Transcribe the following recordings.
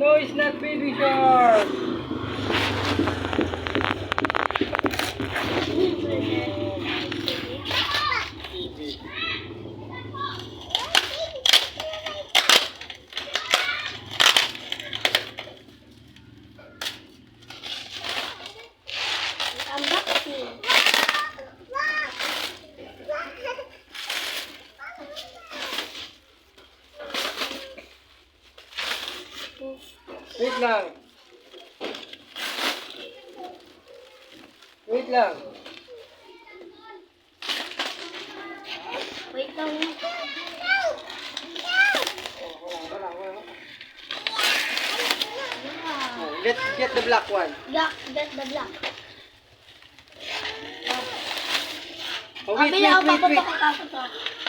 No, it's not baby shark. Wait lang. Wait lang. Wait lang. Get, get the black one. Yak, get the black. Oh, wait, wait, wait, paputok wait.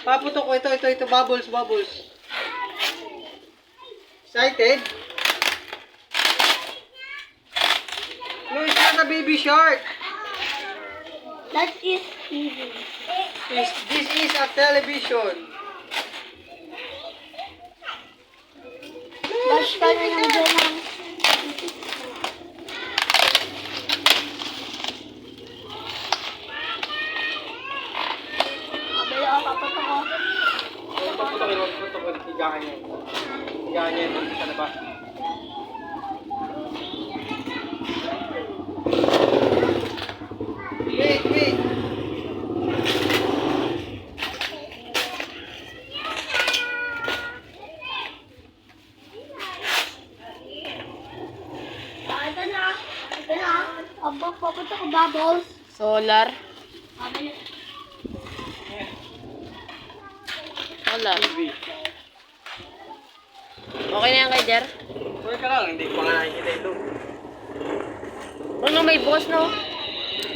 Paputok ko. Ito, ito, ito. Bubbles, bubbles. Excited? A baby shark. That is easy. This, this is a television. Bash ka na ng ganang. Abili ako, paputok ko. Paputokin, paputokin. Higaan niya. Higaan niya yung sa labas. Wait, wait. Ah, ito na. Ito na. Abo, paputok ko, bubbles. Solar. TV. Okay na yan kay Jer? Pwede ka lang, hindi ko pa nga nakikita look. Ano may boss no?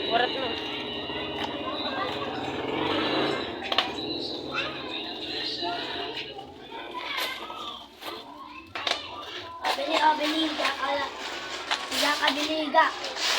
Warat no. Abili, abili. Gakala. Gakabiliga.